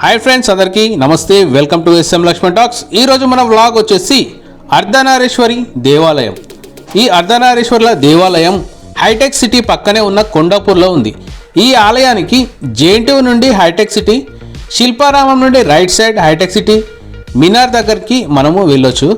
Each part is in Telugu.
హాయ్ ఫ్రెండ్స్ అందరికీ నమస్తే. Welcome to S M Laxman talks ఈరోజు మన వ్లాగ్ వచ్చేసి అర్ధనారేశ్వరి దేవాలయం. ఈ అర్ధనారేశ్వర్ల దేవాలయం హైటెక్ సిటీ పక్కనే ఉన్న కొండాపూర్లో ఉంది. ఈ ఆలయానికి జేఎన్టీయూ నుండి హైటెక్ సిటీ శిల్పారామం నుండి రైట్ సైడ్ హైటెక్ సిటీ మినార్ దగ్గరికి మనము వెళ్ళొచ్చు.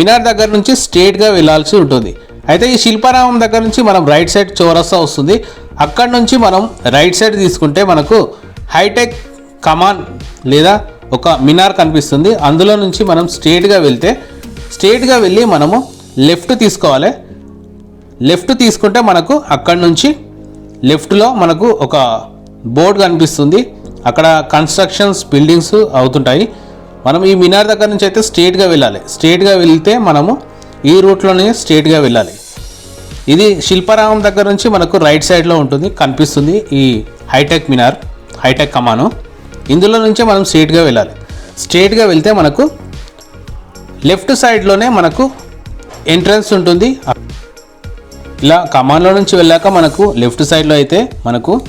మినార్ దగ్గర నుంచి స్ట్రేట్గా వెళ్ళాల్సి ఉంటుంది. అయితే ఈ శిల్పారామం దగ్గర నుంచి మనం రైట్ సైడ్ చౌరస్తా వస్తుంది. అక్కడ నుంచి మనం రైట్ సైడ్ తీసుకుంటే మనకు హైటెక్ కమాన్ లేదా ఒక మినార్ కనిపిస్తుంది. అందులో నుంచి మనం స్ట్రేట్గా వెళ్తే స్ట్రేట్గా వెళ్ళి మనము లెఫ్ట్ తీసుకోవాలి. లెఫ్ట్ తీసుకుంటే మనకు అక్కడ నుంచి లెఫ్ట్లో మనకు ఒక బోర్డు కనిపిస్తుంది. అక్కడ కన్స్ట్రక్షన్స్ బిల్డింగ్స్ అవుతుంటాయి. మనం ఈ మినార్ దగ్గర నుంచి అయితే స్ట్రేట్గా వెళ్ళాలి. స్ట్రేట్గా వెళ్తే మనము ఈ రూట్లోనే స్ట్రేట్గా వెళ్ళాలి. ఇది శిల్పారామం దగ్గర నుంచి మనకు రైట్ సైడ్లో ఉంటుంది. కనిపిస్తుంది ఈ హైటెక్ మినార్ హైటెక్ కమాను ఇందులో నుంచే మనం స్ట్రేట్గా వెళ్ళాలి. స్ట్రేట్గా వెళ్తే మనకు లెఫ్ట్ సైడ్లోనే మనకు ఎంట్రన్స్ ఉంటుంది. ఇలా కమాన్లో నుంచి వెళ్ళాక మనకు లెఫ్ట్ సైడ్లో అయితే మనకు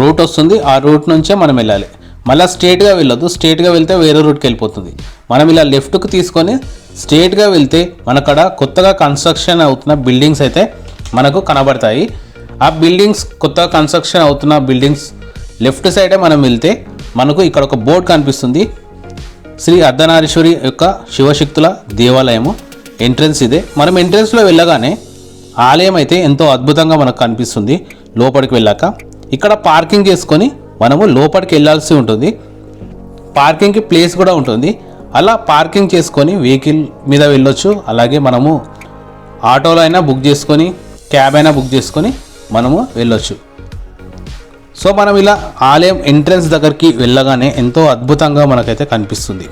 రూట్ వస్తుంది. ఆ రూట్ నుంచే మనం వెళ్ళాలి. మళ్ళీ స్ట్రేట్గా వెళ్ళొద్దు. స్ట్రేట్గా వెళ్తే వేరే రూట్కి వెళ్ళిపోతుంది. మనం ఇలా లెఫ్ట్కి తీసుకొని స్ట్రేట్గా వెళ్తే మనకడ కొత్తగా కన్స్ట్రక్షన్ అవుతున్న బిల్డింగ్స్ అయితే మనకు కనబడతాయి. ఆ బిల్డింగ్స్ కొత్తగా కన్స్ట్రక్షన్ అవుతున్న బిల్డింగ్స్ లెఫ్ట్ సైడే మనం వెళ్తే మనకు ఇక్కడ ఒక బోర్డు కనిపిస్తుంది. శ్రీ అర్ధనారీశ్వరి యొక్క శివశక్తుల దేవాలయము. ఎంట్రన్స్ ఇదే. మనం ఎంట్రన్స్లో వెళ్ళగానే ఆలయం అయితే ఎంతో అద్భుతంగా మనకు కనిపిస్తుంది. లోపలికి వెళ్ళాక ఇక్కడ పార్కింగ్ చేసుకొని మనము లోపలికి వెళ్ళాల్సి ఉంటుంది. పార్కింగ్కి ప్లేస్ కూడా ఉంటుంది. అలా పార్కింగ్ చేసుకొని వెహికల్ మీద వెళ్ళొచ్చు. అలాగే మనము ఆటోలో అయినా బుక్ చేసుకొని క్యాబ్ అయినా బుక్ చేసుకొని మనము వెళ్ళొచ్చు. సో మనం ఇలా ఆలయం ఎంట్రన్స్ దగ్గరికి వెళ్ళగానే ఎంతో అద్భుతంగా మనకైతే కనిపిస్తుంది.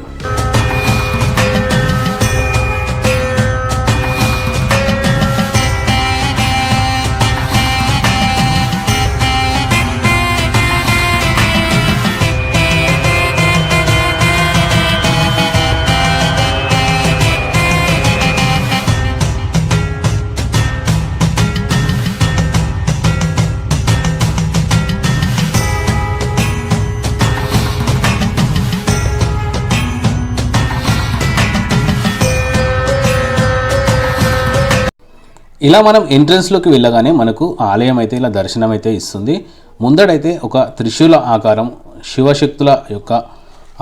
ఇలా మనం ఎంట్రన్స్లోకి వెళ్ళగానే మనకు ఆలయం అయితే ఇలా దర్శనం అయితే ఇస్తుంది. ముందడైతే ఒక త్రిశూల ఆకారం శివశక్తుల యొక్క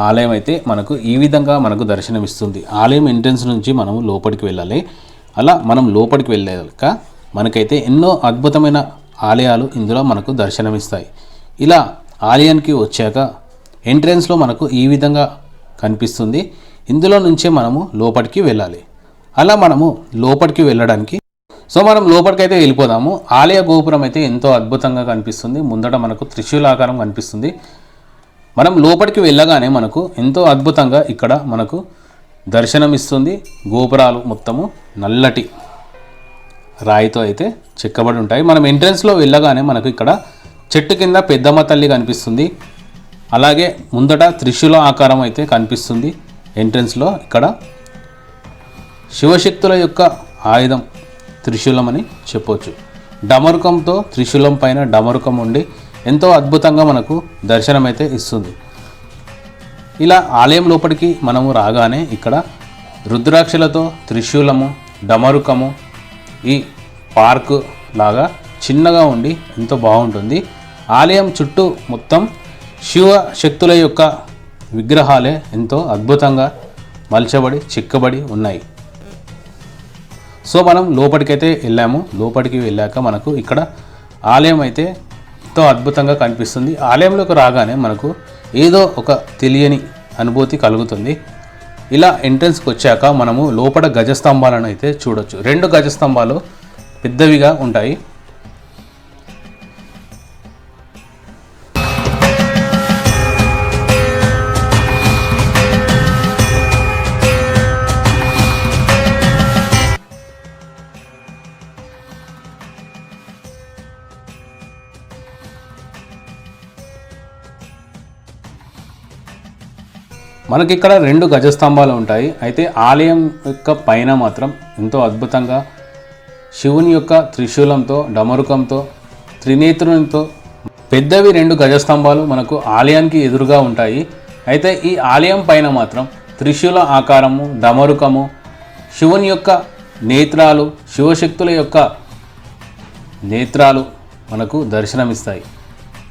ఆలయం అయితే మనకు ఈ విధంగా మనకు దర్శనం ఇస్తుంది ఆలయం ఎంట్రన్స్ నుంచి మనము లోపలికి వెళ్ళాలి. అలా మనం లోపలికి వెళ్ళాక మనకైతే ఎన్నో అద్భుతమైన ఆలయాలు ఇందులో మనకు దర్శనమిస్తాయి. ఇలా ఆలయానికి వచ్చాక ఎంట్రన్స్లో మనకు ఈ విధంగా కనిపిస్తుంది. ఇందులో నుంచే మనము లోపలికి వెళ్ళాలి. అలా మనము లోపలికి వెళ్ళడానికి సో మనం లోపలికైతే వెళ్ళిపోదాము. ఆలయ గోపురం అయితే ఎంతో అద్భుతంగా కనిపిస్తుంది. ముందట మనకు త్రిశూలాకారం కనిపిస్తుంది. మనం లోపలికి వెళ్ళగానే మనకు ఎంతో అద్భుతంగా ఇక్కడ మనకు దర్శనం ఇస్తుంది గోపురాలు మొత్తము నల్లటి రాయితో అయితే చెక్కబడి ఉంటాయి. మనం ఎంట్రన్స్లో వెళ్ళగానే మనకు ఇక్కడ చెట్టు కింద పెద్దమ్మ తల్లి కనిపిస్తుంది. అలాగే ముందట త్రిశూల ఆకారం అయితే కనిపిస్తుంది. ఎంట్రన్స్లో ఇక్కడ శివశక్తుల యొక్క ఆయుధం త్రిశూలం అని చెప్పొచ్చు. డమరుకంతో త్రిశూలం పైన డమరుకం ఉండి ఎంతో అద్భుతంగా మనకు దర్శనం అయితే ఇస్తుంది. ఇలా ఆలయం లోపలికి మనము రాగానే ఇక్కడ రుద్రాక్షలతో త్రిశూలము డమరుకము ఈ పార్కు లాగా చిన్నగా ఉండి ఎంతో బాగుంటుంది. ఆలయం చుట్టూ మొత్తం శివ శక్తుల యొక్క విగ్రహాలే ఎంతో అద్భుతంగా మలచబడి చిక్కబడి ఉన్నాయి. సో మనం లోపలికైతే వెళ్ళాము. లోపలికి వెళ్ళాక మనకు ఇక్కడ ఆలయం అయితే ఎంతో అద్భుతంగా కనిపిస్తుంది. ఆలయంలోకి రాగానే మనకు ఏదో ఒక తెలియని అనుభూతి కలుగుతుంది. ఇలా ఎంట్రన్స్కి వచ్చాక మనము లోపల గజస్తంభాలను అయితే చూడొచ్చు. రెండు గజస్తంభాలు పెద్దవిగా ఉంటాయి. మనకి ఇక్కడ రెండు గజస్తంభాలు ఉంటాయి. అయితే ఆలయం యొక్క పైన మాత్రం ఎంతో అద్భుతంగా శివుని యొక్క త్రిశూలంతో డమరుకంతో త్రినేత్రునితో పెద్దవి రెండు గజస్తంభాలు మనకు ఆలయానికి ఎదురుగా ఉంటాయి. అయితే ఈ ఆలయం పైన మాత్రం త్రిశూల ఆకారము డమరుకము శివుని యొక్క నేత్రాలు శివశక్తుల యొక్క నేత్రాలు మనకు దర్శనమిస్తాయి.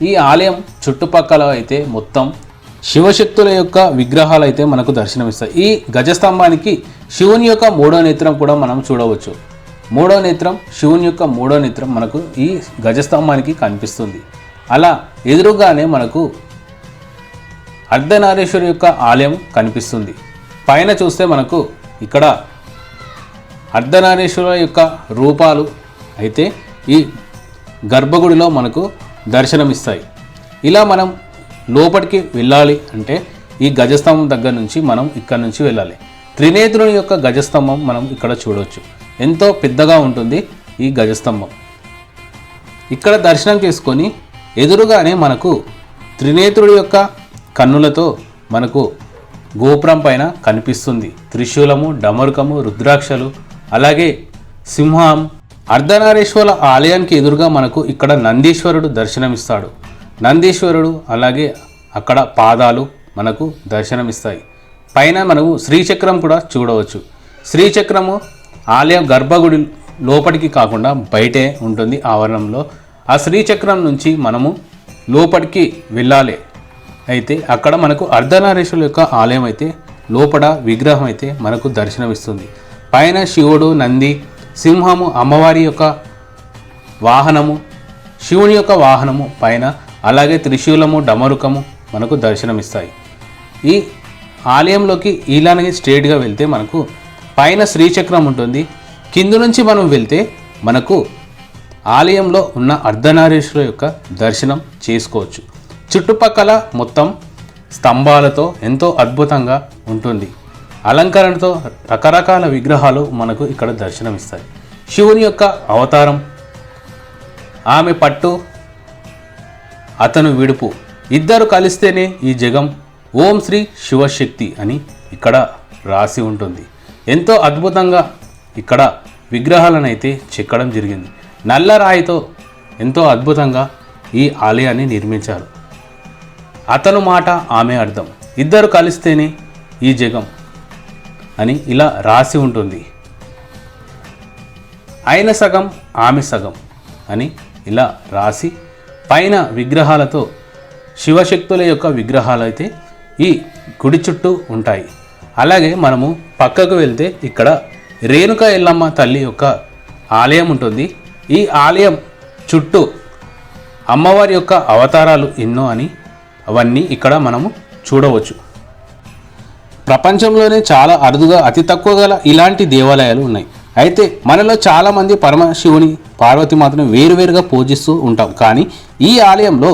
ఈ ఆలయం చుట్టుపక్కల అయితే మొత్తం శివశక్తుల యొక్క విగ్రహాలు అయితే మనకు దర్శనమిస్తాయి. ఈ గజస్తంభానికి శివుని యొక్క మూడో నేత్రం కూడా మనం చూడవచ్చు. మూడో నేత్రం శివుని యొక్క మూడో నేత్రం మనకు ఈ గజస్తంభానికి కనిపిస్తుంది. అలా ఎదురుగానే మనకు అర్ధనారేశ్వరు యొక్క ఆలయం కనిపిస్తుంది. పైన చూస్తే మనకు ఇక్కడ అర్ధనారీశ్వర యొక్క రూపాలు అయితే ఈ గర్భగుడిలో మనకు దర్శనమిస్తాయి. ఇలా మనం లోపలికి వెళ్ళాలి అంటే ఈ గజస్తంభం దగ్గర నుంచి మనం ఇక్కడ నుంచి వెళ్ళాలి. త్రినేత్రుని యొక్క గజస్తంభం మనం ఇక్కడ చూడవచ్చు ఎంతో పెద్దగా ఉంటుంది ఈ గజస్తంభం. ఇక్కడ దర్శనం చేసుకొని ఎదురుగానే మనకు త్రినేత్రుడి యొక్క కన్నులతో మనకు గోపురం పైన కనిపిస్తుంది. త్రిశూలము డమరుకము రుద్రాక్షలు అలాగే సింహం అర్ధనారేశ్వర ఆలయానికి ఎదురుగా మనకు ఇక్కడ నందీశ్వరుడు దర్శనమిస్తాడు. నందీశ్వరుడు అలాగే అక్కడ పాదాలు మనకు దర్శనమిస్తాయి. పైన మనము శ్రీచక్రం కూడా చూడవచ్చు. శ్రీచక్రము ఆలయం గర్భగుడి లోపలికి కాకుండా బయటే ఉంటుంది ఆవరణంలో. ఆ శ్రీచక్రం నుంచి మనము లోపలికి వెళ్ళాలి. అయితే అక్కడ మనకు అర్ధనారీశ్వరుల యొక్క ఆలయం అయితే లోపల విగ్రహం అయితే మనకు దర్శనమిస్తుంది. పైన శివుడు నంది సింహము అమ్మవారి యొక్క వాహనము శివుని యొక్క వాహనము పైన అలాగే త్రిశూలము డమరుకము మనకు దర్శనమిస్తాయి. ఈ ఆలయంలోకి ఇలానే స్ట్రేట్గా వెళ్తే మనకు పైన శ్రీచక్రం ఉంటుంది. కింద నుంచి మనం వెళ్తే మనకు ఆలయంలో ఉన్న అర్ధనారీశ్వరు యొక్క దర్శనం చేసుకోవచ్చు. చుట్టుపక్కల మొత్తం స్తంభాలతో ఎంతో అద్భుతంగా ఉంటుంది. అలంకరణతో రకరకాల విగ్రహాలు మనకు ఇక్కడ దర్శనమిస్తాయి. శివుని యొక్క అవతారం ఆమె పట్టు అతను విడుపు. ఇద్దరు కలిస్తేనే ఈ జగం ఓం శ్రీ శివశక్తి అని ఇక్కడ రాసి ఉంటుంది. ఎంతో అద్భుతంగా ఇక్కడ విగ్రహాలను అయితే చెక్కడం జరిగింది. నల్ల రాయితో ఎంతో అద్భుతంగా ఈ ఆలయాన్ని నిర్మించారు. అతను మాట ఆమె అర్థం. ఇద్దరు కలిస్తేనే ఈ జగం అని ఇలా రాసి ఉంటుంది. ఆయన సగం ఆమె సగం అని ఇలా రాసి పైన విగ్రహాలతో శివశక్తుల యొక్క విగ్రహాలు అయితే ఈ గుడి చుట్టూ ఉంటాయి. అలాగే మనము పక్కకు వెళ్తే ఇక్కడ రేణుక ఎల్లమ్మ తల్లి యొక్క ఆలయం ఉంటుంది. ఈ ఆలయం చుట్టూ అమ్మవారి యొక్క అవతారాలు ఎన్నో అని అవన్నీ ఇక్కడ మనము చూడవచ్చు. ప్రపంచంలోనే చాలా అరుదుగా అతి తక్కువ గల ఇలాంటి దేవాలయాలు ఉన్నాయి. అయితే మనలో చాలామంది పరమశివుని పార్వతీమాతను వేరువేరుగా పూజిస్తూ ఉంటాం. కానీ ఈ ఆలయంలో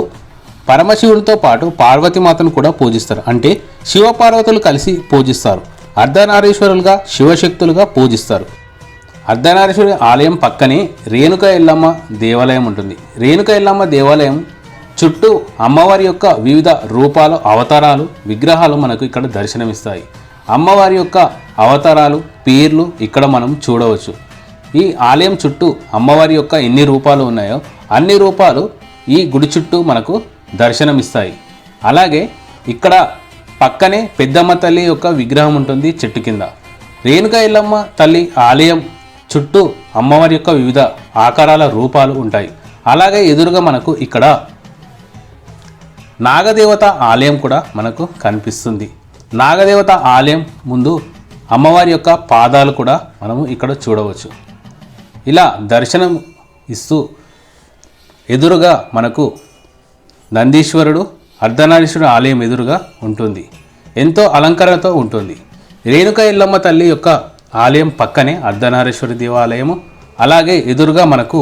పరమశివునితో పాటు పార్వతీమాతను కూడా పూజిస్తారు. అంటే శివపార్వతులు కలిసి పూజిస్తారు. అర్ధనారీశ్వరులుగా శివశక్తులుగా పూజిస్తారు. అర్ధనారీశ్వరి ఆలయం పక్కనే రేణుక ఎల్లమ్మ దేవాలయం ఉంటుంది. రేణుక ఎల్లమ్మ దేవాలయం చుట్టూ అమ్మవారి యొక్క వివిధ రూపాలు అవతారాలు విగ్రహాలు మనకు ఇక్కడ దర్శనమిస్తాయి. అమ్మవారి యొక్క అవతారాలు పేర్లు ఇక్కడ మనం చూడవచ్చు. ఈ ఆలయం చుట్టూ అమ్మవారి యొక్క ఎన్ని రూపాలు ఉన్నాయో అన్ని రూపాలు ఈ గుడి చుట్టూ మనకు దర్శనమిస్తాయి. అలాగే ఇక్కడ పక్కనే పెద్దమ్మ తల్లి యొక్క విగ్రహం ఉంటుంది చెట్టు కింద. రేణుక ఎల్లమ్మ తల్లి ఆలయం చుట్టూ అమ్మవారి యొక్క వివిధ ఆకారాల రూపాలు ఉంటాయి. అలాగే ఎదురుగా మనకు ఇక్కడ నాగదేవత ఆలయం కూడా మనకు కనిపిస్తుంది. నాగదేవత ఆలయం ముందు అమ్మవారి యొక్క పాదాలు కూడా మనము ఇక్కడ చూడవచ్చు. ఇలా దర్శనం ఇస్తూ ఎదురుగా మనకు నందీశ్వరుడు అర్ధనారీశ్వరుడు ఆలయం ఎదురుగా ఉంటుంది. ఎంతో అలంకరణతో ఉంటుంది. రేణుక ఇల్లమ్మ తల్లి యొక్క ఆలయం పక్కనే అర్ధనారీశ్వరి దేవాలయము అలాగే ఎదురుగా మనకు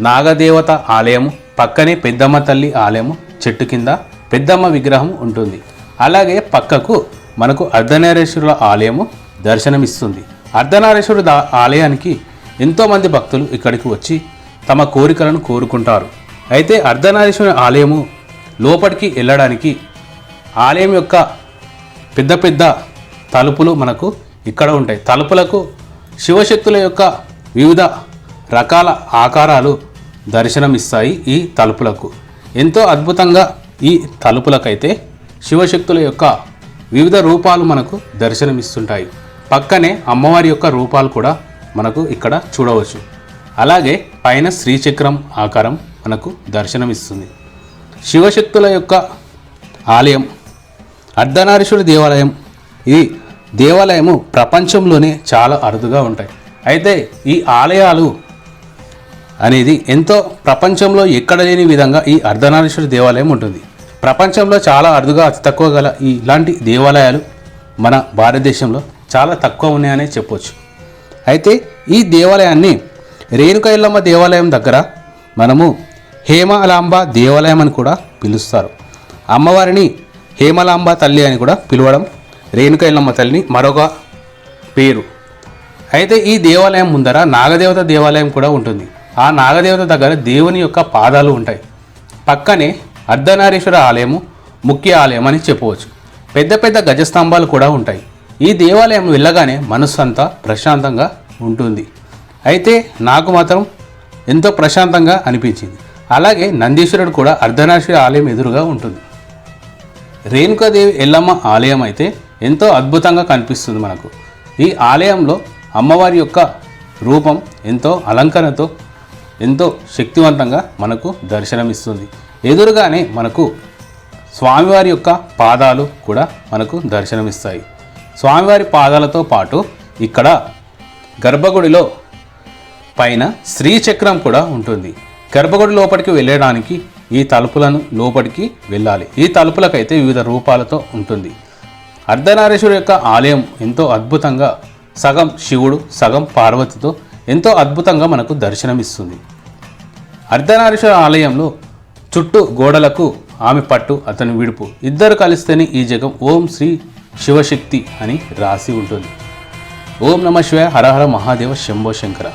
నాగదేవత ఆలయము పక్కనే పెద్దమ్మ తల్లి ఆలయము చెట్టు కింద పెద్దమ్మ విగ్రహం ఉంటుంది. అలాగే పక్కకు మనకు అర్ధనారేశ్వరుల ఆలయము దర్శనమిస్తుంది. అర్ధనారేశ్వరుడు దా ఆలయానికి ఎంతోమంది భక్తులు ఇక్కడికి వచ్చి తమ కోరికలను కోరుకుంటారు. అయితే అర్ధనారీశ్వరుని ఆలయము లోపలికి వెళ్ళడానికి ఆలయం యొక్క పెద్ద పెద్ద తలుపులు మనకు ఇక్కడ ఉంటాయి. తలుపులకు శివశక్తుల యొక్క వివిధ రకాల ఆకారాలు దర్శనమిస్తాయి ఈ తలుపులకు. ఎంతో అద్భుతంగా ఈ తలుపులకైతే శివశక్తుల యొక్క వివిధ రూపాలు మనకు దర్శనమిస్తుంటాయి. పక్కనే అమ్మవారి యొక్క రూపాలు కూడా మనకు ఇక్కడ చూడవచ్చు. అలాగే పైన శ్రీచక్రం ఆకారం మనకు దర్శనమిస్తుంది. శివశక్తుల యొక్క ఆలయం అర్ధనారీశ్వర దేవాలయం ఈ దేవాలయము ప్రపంచంలోనే చాలా అరుదుగా ఉంటాయి. అయితే ఈ ఆలయాలు అనేది ఎంతో ప్రపంచంలో ఎక్కడ లేని విధంగా ఈ అర్ధనారీశ్వర దేవాలయం ఉంటుంది. ప్రపంచంలో చాలా అరుదుగా అతి తక్కువ గల ఇలాంటి దేవాలయాలు మన భారతదేశంలో చాలా తక్కువ ఉన్నాయనే చెప్పొచ్చు. అయితే ఈ దేవాలయాన్ని రేణుక ఎల్లమ్మ దేవాలయం దగ్గర మనము హేమలాంబ దేవాలయం అని కూడా పిలుస్తారు. అమ్మవారిని హేమలాంబ తల్లి అని కూడా పిలవడం రేణుక ఎల్లమ్మ తల్లిని మరొక పేరు. అయితే ఈ దేవాలయం ముందర నాగదేవత దేవాలయం కూడా ఉంటుంది. ఆ నాగదేవత దగ్గర దేవుని యొక్క పాదాలు ఉంటాయి. పక్కనే అర్ధనారీశ్వర ఆలయము ముఖ్య ఆలయం అని చెప్పవచ్చు. పెద్ద పెద్ద గజస్తంభాలు కూడా ఉంటాయి. ఈ దేవాలయం వెళ్ళగానే మనస్సు అంతా ప్రశాంతంగా ఉంటుంది. అయితే నాకు మాత్రం ఎంతో ప్రశాంతంగా అనిపించింది. అలాగే నందీశ్వరుడు కూడా అర్ధనారీశ్వర ఆలయం ఎదురుగా ఉంటుంది. రేణుకాదేవి ఎల్లమ్మ ఆలయం అయితే ఎంతో అద్భుతంగా కనిపిస్తుంది మనకు. ఈ ఆలయంలో అమ్మవారి యొక్క రూపం ఎంతో అలంకరణతో ఎంతో శక్తివంతంగా మనకు దర్శనమిస్తుంది. ఎదురుగానే మనకు స్వామివారి యొక్క పాదాలు కూడా మనకు దర్శనమిస్తాయి. స్వామివారి పాదాలతో పాటు ఇక్కడ గర్భగుడిలో పైన శ్రీచక్రం కూడా ఉంటుంది. గర్భగుడి లోపలికి వెళ్ళడానికి ఈ తలుపులను లోపలికి వెళ్ళాలి. ఈ తలుపులకైతే వివిధ రూపాలతో ఉంటుంది. అర్ధనారీశ్వరు యొక్క ఆలయం ఎంతో అద్భుతంగా సగం శివుడు సగం పార్వతితో ఎంతో అద్భుతంగా మనకు దర్శనమిస్తుంది. అర్ధనారీశ్వర ఆలయంలో చుట్టూ గోడలకు ఆమె పట్టు అతని విడుపు. ఇద్దరు కలిస్తేనే ఈ జగం ఓం శ్రీ శివశక్తి అని రాసి ఉంటుంది. ఓం నమ శివాయ హరహర మహాదేవ శంభో శంకర.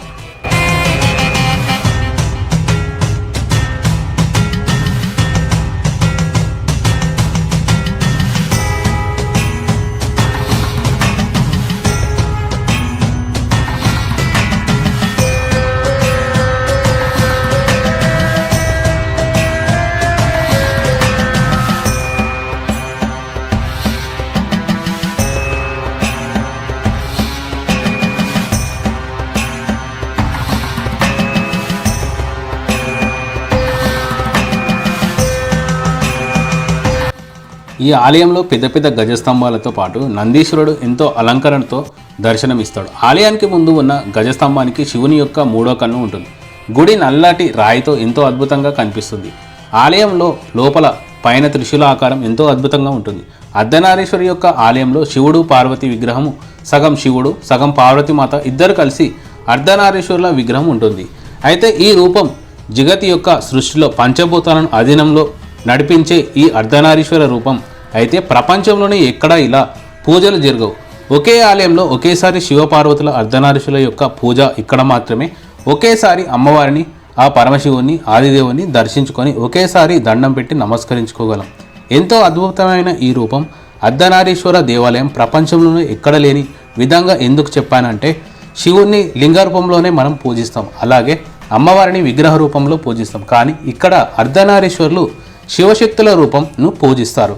ఈ ఆలయంలో పెద్ద పెద్ద గజస్తంభాలతో పాటు నందీశ్వరుడు ఎంతో అలంకరణతో దర్శనమిస్తాడు. ఆలయానికి ముందు ఉన్న గజస్తంభానికి శివుని యొక్క మూడో కన్ను ఉంటుంది. గుడి నల్లటి రాయితో ఎంతో అద్భుతంగా కనిపిస్తుంది. ఆలయంలో లోపల పైన త్రిశూల ఆకారం ఎంతో అద్భుతంగా ఉంటుంది. అర్ధనారీశ్వరి యొక్క ఆలయంలో శివుడు పార్వతి విగ్రహము సగం శివుడు సగం పార్వతీమాత ఇద్దరు కలిసి అర్ధనారీశ్వరుల విగ్రహం ఉంటుంది. అయితే ఈ రూపం జగతి యొక్క సృష్టిలో పంచభూతాలను అధీనంలో నడిపించే ఈ అర్ధనారీశ్వర రూపం. అయితే ప్రపంచంలోనే ఎక్కడా ఇలా పూజలు జరగవు. ఒకే ఆలయంలో ఒకేసారి శివపార్వతుల అర్ధనారీశ్వరుల యొక్క పూజ ఇక్కడ మాత్రమే. ఒకేసారి అమ్మవారిని ఆ పరమశివుని ఆదిదేవుని దర్శించుకొని ఒకేసారి దండం పెట్టి నమస్కరించుకోగలం. ఎంతో అద్భుతమైన ఈ రూపం. అర్ధనారీశ్వర దేవాలయం ప్రపంచంలోనే ఎక్కడ లేని విధంగా ఎందుకు చెప్పానంటే శివుణ్ణి లింగ రూపంలోనే మనం పూజిస్తాం. అలాగే అమ్మవారిని విగ్రహ రూపంలో పూజిస్తాం. కానీ ఇక్కడ అర్ధనారీశ్వరులు శివశక్తుల రూపంను పూజిస్తారు.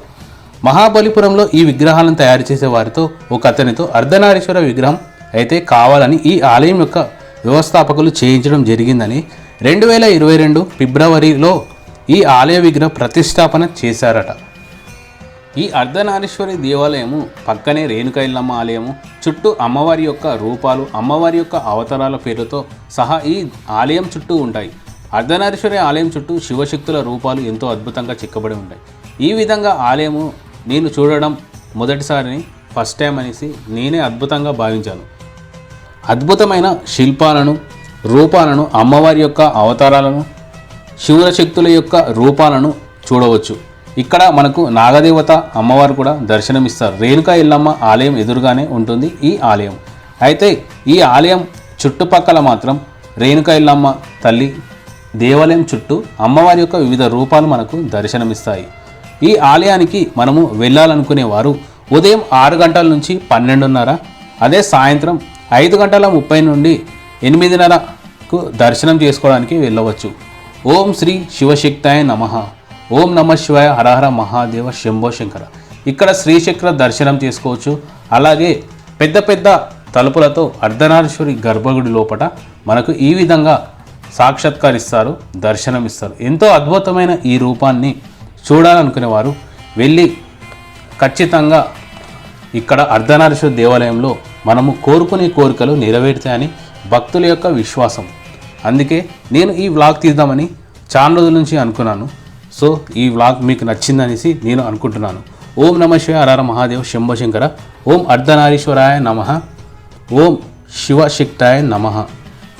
మహాబలిపురంలో ఈ విగ్రహాలను తయారు చేసే వారితో ఒక అతనితో అర్ధనారీశ్వర విగ్రహం అయితే కావాలని ఈ ఆలయం యొక్క వ్యవస్థాపకులు చేయించడం జరిగిందని రెండు వేల ఇరవై రెండు ఫిబ్రవరిలో ఈ ఆలయ విగ్రహ ప్రతిష్టాపన చేశారట. ఈ అర్ధనారీశ్వరి దేవాలయము పక్కనే రేణుక ఇల్లమ్మ ఆలయము చుట్టూ అమ్మవారి యొక్క రూపాలు అమ్మవారి యొక్క అవతారాల పేరుతో సహా ఈ ఆలయం చుట్టూ ఉంటాయి. అర్ధనారీశ్వరి ఆలయం చుట్టూ శివశక్తుల రూపాలు ఎంతో అద్భుతంగా చిక్కబడి ఉంటాయి ఈ విధంగా ఆలయము నేను చూడడం మొదటిసారిని ఫస్ట్ టైం అనేసి నేనే అద్భుతంగా భావించాను. అద్భుతమైన శిల్పాలను రూపాలను అమ్మవారి యొక్క అవతారాలను శివుల శక్తుల యొక్క రూపాలను చూడవచ్చు. ఇక్కడ మనకు నాగదేవత అమ్మవారు కూడా దర్శనమిస్తారు. రేణుకా ఇల్లమ్మ ఆలయం ఎదురుగానే ఉంటుంది ఈ ఆలయం. అయితే ఈ ఆలయం చుట్టుపక్కల మాత్రం రేణుకా ఇల్లమ్మ తల్లి దేవాలయం చుట్టూ అమ్మవారి యొక్క వివిధ రూపాలు మనకు దర్శనమిస్తాయి. ఈ ఆలయానికి మనము వెళ్ళాలనుకునే వారు ఉదయం ఆరు గంటల నుంచి పన్నెండున్నర అదే సాయంత్రం ఐదు గంటల ముప్పై నుండి ఎనిమిదిన్నరకు దర్శనం చేసుకోవడానికి వెళ్ళవచ్చు. ఓం శ్రీ శివశక్తాయ నమ. ఓం నమ శివాయ హరహర మహాదేవ శంభో శంకర. ఇక్కడ శ్రీశంకర దర్శనం చేసుకోవచ్చు. అలాగే పెద్ద పెద్ద తలుపులతో అర్ధనారీశ్వరి గర్భగుడి లోపట మనకు ఈ విధంగా సాక్షాత్కరిస్తారు దర్శనం ఇస్తారు ఎంతో అద్భుతమైన ఈ రూపాన్ని చూడాలనుకునేవారు. వెళ్ళి ఖచ్చితంగా ఇక్కడ అర్ధనారీశ్వర దేవాలయంలో మనము కోరుకునే కోరికలు నెరవేరుతాయని భక్తుల యొక్క విశ్వాసం. అందుకే నేను ఈ వ్లాగ్ తీద్దామని చాలా రోజుల నుంచి అనుకున్నాను. సో ఈ వ్లాగ్ మీకు నచ్చిందనేసి నేను అనుకుంటున్నాను. ఓం నమ శివ అరార మహాదేవ్ శంభో శంకర. ఓం అర్ధనారీశ్వరాయ నమ. ఓం శివశక్తాయ నమ.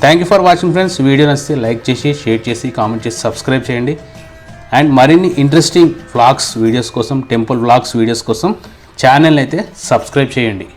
Thank you for watching friends video నచ్చితే లైక్ చేసి షేర్ చేసి కామెంట్ చేసి సబ్స్క్రైబ్ చేయండి. అండ్ మరిన్ని ఇంట్రెస్టింగ్ వ్లాగ్స్ వీడియోస్ కోసం టెంపుల్ వ్లాగ్స్ వీడియోస్ కోసం ఛానల్ అయితే సబ్స్క్రైబ్ చేయండి.